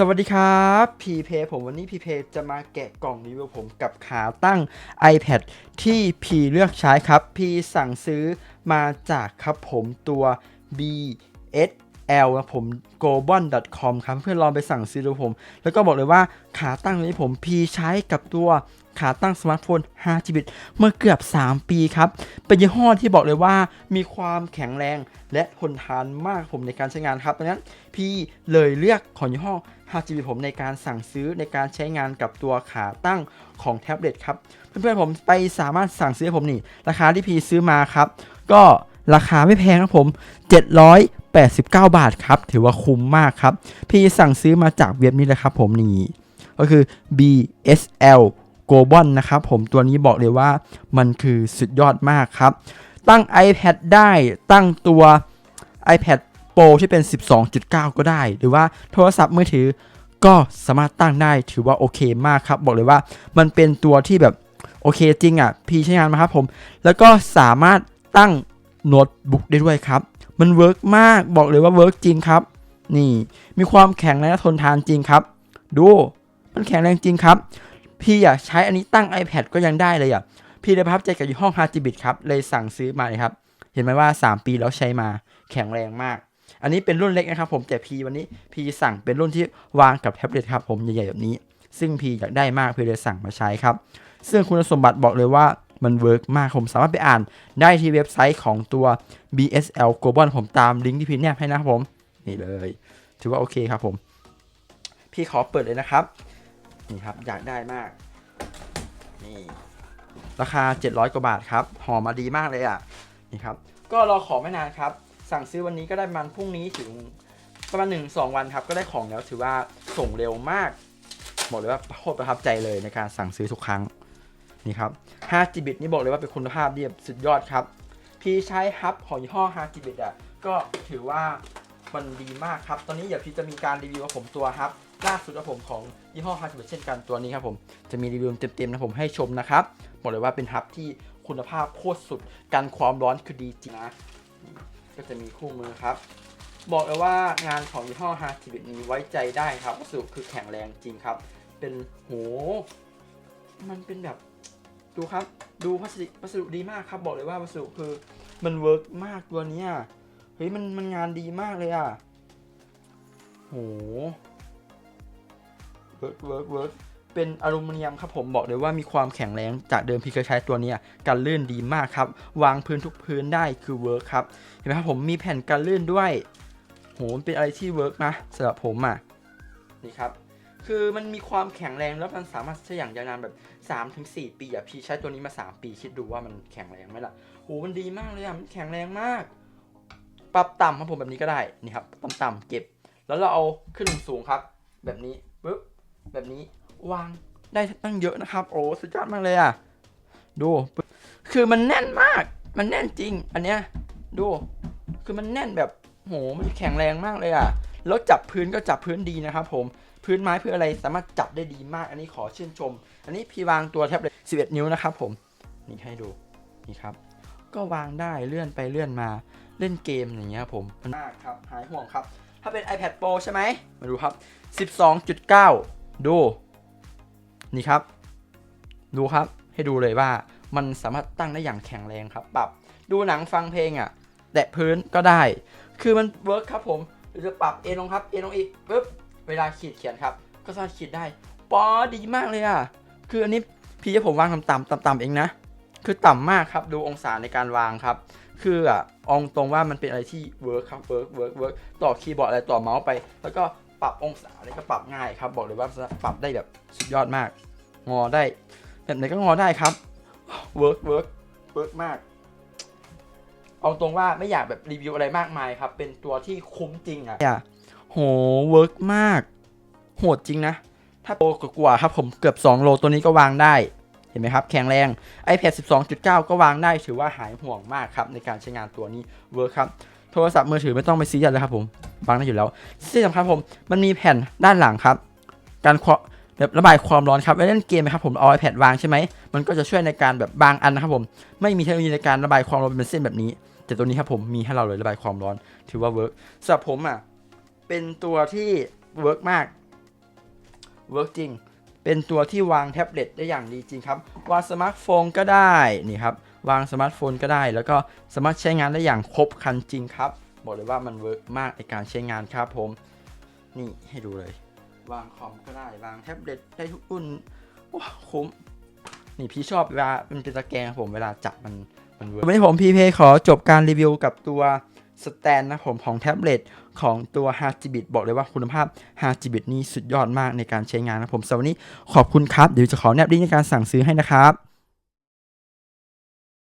สวัสดีครับพีเพผมวันนี้พีเพจะมาแกะกล่องรีวิวผมกับขาตั้ง iPad ที่พีเลือกใช้ครับ พีสั่งซื้อมาจากครับผมตัว L นะผม global.com ครับเพื่อนลองไปสั่งซื้อดูผม แล้วก็บอกเลยว่าขาตั้งนี้ผมพีใช้กับตัวขาตั้งสมาร์ทโฟน 5G เมื่อเกือบ 3 ปีครับ เป็นยี่ห้อที่บอกเลยว่ามีความแข็งแรงและทนทานมากผมในการใช้งานครับดังนั้นพี่เลยเลือกของยี่ห้อ 5GB ผมในการสั่งซื้อในการใช้งานกับตัวขาตั้งของแท็บเล็ตครับ เพื่อนๆผมไปสามารถสั่งซื้อให้ผมนี่ ราคาที่พี่ซื้อมาครับ ก็ ราคาไม่แพงครับผม 789 บาทครับ ถือว่าคุ้มมากครับ พี่สั่งซื้อมาจากเว็บนี้เลยครับผมนี่ก็คือ BSL Global นะครับผมตัวนี้บอกเลยว่ามันคือสุดยอดมากครับ ตั้ง iPad ได้ตั้งตัว iPad Pro ที่เป็น 12.9 ก็ได้ หรือว่าโทรศัพท์มือถือก็สามารถตั้งได้ถือว่าโอเคมากครับ บอกเลยว่ามันเป็นตัวที่แบบโอเคจริงอะ พี่ใช้งานมาครับผม แล้วก็สามารถตั้ง โน้ตบุ๊กได้ด้วยครับ มันเวิร์กมากบอกเลยว่าเวิร์กจริงครับ นี่มีความแข็งแรงและทนทานจริงครับ ดูมันแข็งแรงจริงครับ พี่อยากใช้อันนี้ตั้ง iPad ก็ยังได้เลยอะพี่ได้ประทับใจกับยี่ห้อ h a j i b i t ครับ เลยสั่งซื้อมาเลยครับ เห็นไหมว่า 3 ปีแล้วใช้มาแข็งแรงมาก อันนี้เป็นรุ่นเล็กนะครับผมแต่พีวันนี้พีสั่งเป็นรุ่นที่วางกับแท็บเล็ตครับผมใหญ่ๆแบบนี้ ซึ่งพีอยากได้มากพีเลยสั่งมาใช้ครับ ซึ่งคุณสมบัติบอกเลยว่า มันเวิร์กมากผมสามารถไปอ่านได้ที่เว็บไซต์ของตัว BSL Global ผมตามลิงก์ที่พี่แนบให้นะครับผม นี่เลย ถือว่าโอเคครับผม พี่ขอเปิดเลยนะครับ นี่ครับ อยากได้มาก นี่ราคา 700 กว่าบาทครับห่อมาดีมากเลยอะ นี่ครับ ก็รอของไม่นานครับ สั่งซื้อวันนี้ก็ได้มันพรุ่งนี้ถึงประมาณ1-2วันครับ ก็ได้ของแล้วถือว่าส่งเร็วมาก บอกเลยว่าโคตรประทับใจเลยในการสั่งซื้อทุกครั้ง นี่ครับ5 g b นี่บอกเลยว่าเป็นคุณภาพที่แบบสุดยอดครับ พี่ใช้ฮับของยี่ห้อ5 g b อะก็ถือว่ามันดีมากครับ ตอนนี้เดี๋ยวพี่จะมีการรีวิวกับผมตัวฮับล่าสุดของผมของยี่ห้อ5 g b เช่นกันตัวนี้ครับผมจะมีรีวิวเต็มๆนะผมให้ชมนะครับบอกเลยว่าเป็นฮับที่คุณภาพโคตรสุดกันความร้อนคือดีจริงนะก็จะมีคู่มือครับ บอกเลยว่างานของยี่ห้อฮาร์ทิบินี้ไว้ใจได้ครับวัสดุคือแข็งแรงจริงครับ เป็นโห มันเป็นแบบ ดูครับ ดูวัสดุวัสดุดีมากครับ บอกเลยว่าวัสดุคือมันเวิร์กมากตัวเนี้ยเฮ้ยมันมันงานดีมากเลยอะโหเวิร์กเวิร์กเวิร์กเป็นอลูมิเนียมครับผมบอกเลยว่ามีความแข็งแรงจากเดิมพี่เคยใช้ตัวนี้กันลื่นดีมากครับ วางพื้นทุกพื้นได้คือเวิร์กครับเห็นไหมครับผมมีแผ่นกันลื่นด้วยโหเป็นอะไรที่เวิร์กนะสำหรับผมอะนี่ครับ คือมันมีความแข็งแรงแล้วมันสามารถใช้อย่างยาวนานแบบ3-4ปีอะพี่ใช้ตัวนี้มา 3 ปีคิดดูว่ามันแข็งแรงไหมล่ะโหมันดีมากเลยอะมันแข็งแรงมาก ปรับต่ำครับผมแบบนี้ก็ได้นี่ครับต่ำต่ำๆเก็บ แล้วเราเอาขึ้นสูงครับ แบบนี้ปึ๊บแบบนี้วางได้ตั้งเยอะนะครับ โอ้สุดยอดมากเลยอะดู คือมันแน่นมาก มันแน่นจริง อันเนี้ยดู คือมันแน่นแบบ โหมันแข็งแรงมากเลยอะแล้วจับพื้นก็จับพื้นดีนะครับผมพื้นไม้พื้นอะไรสามารถจับได้ดีมาก อันนี้ขอชื่นชม อันนี้พี่วางตัวแท็บเล็ต11 นิ้วนะครับผมนี่ให้ดูนี่ครับ ก็วางได้เลื่อนไปเลื่อนมาเล่นเกมอย่างเงี้ยครับผมมากครับหายห่วงครับ ถ้าเป็น iPad Pro ใช่ไหมมาดูครับ 12.9 ดู นี่ครับ ดูครับให้ดูเลยว่ามันสามารถตั้งได้อย่างแข็งแรงครับปรับดูหนังฟังเพลงอะแตะพื้นก็ได้ คือมันเวิร์กครับผมหรือจะปรับเอนลงครับเอนลงอีกปึ๊บเวลาขีดเขียนครับ ก็สามารถขีดได้ปอดีมากเลยอะคืออันนี้พี่จะผมวางต่ำๆต่ำๆเองนะ คือต่ำมากครับดูองศาในการวางครับ คืออะองตรงว่ามันเป็นอะไรที่เวิร์กครับเวิร์กเวิร์กเวิร์กต่อคีย์บอร์ดอะไรต่อเมาส์ไป แล้วก็ปรับองศาอะไรก็ปรับง่ายครับ บอกเลยว่าปรับได้แบบสุดยอดมาก งอได้แบบไหนก็งอได้ครับเวิร์กเวิร์กเวิร์กมาก เอาตรงว่าไม่อยากแบบรีวิวอะไรมากมายครับ เป็นตัวที่คุ้มจริงอะ่ะโหเวิร์กมาก โหดจริงนะ ถ้าโตกว่าครับผมเกือบ 2 โลตัวนี้ก็วางได้ เห็นไหมครับ แข็งแรง iPad 12.9 ก็วางได้ถือว่าหายห่วงมากครับ ในการใช้งานตัวนี้เวิร์กครับ โทรศัพท์มือถือไม่ต้องไปซีเรียสเลยครับผมวางได้อยู่แล้วที่สำคัญผมมันมีแผ่นด้านหลังครับ การควแบบระบายความร้อนครับเวลาเล่นเกมนะครับผมเอา iPad วางใช่ไหมมันก็จะช่วยในการแบบบางอันนะครับผมไม่มีเทคโนโลยีในการระบายความร้อนเป็นเส้นแบบนี้ แต่ตัวนี้ครับผมมีให้เราเลยระบายความร้อน ถือว่าเวิร์กสำหรับผมอะเป็นตัวที่เวิร์กมากเวิร์กจริง เป็นตัวที่วางแท็บเล็ตได้อย่างดีจริงครับ วางสมาร์ทโฟนก็ได้นี่ครับวางสมาร์ทโฟนก็ได้ แล้วก็สามารถใช้งานได้อย่างครบครันจริงครับบอกเลยว่ามันเวิร์กมากในการใช้งานครับผม นี่ให้ดูเลย วางคอมก็ได้ วางแท็บเล็ตได้ทุกรุ่นว้าคุ้มนี่พี่ชอบเวลามันเป็นตะแกรงครับผมเวลาจับมัน วันนี้ผมพีเพขอจบการรีวิวกับตัวสแตนนะผมของแท็บเล็ตของตัว5 g b i t บอกเลยว่าคุณภาพ5 g b i t นี่สุดยอดมากในการใช้งานนะผมสำหรับวันนี้ขอบคุณครับ เดี๋ยวจะขอแนบลิงก์ในการสั่งซื้อให้นะครับ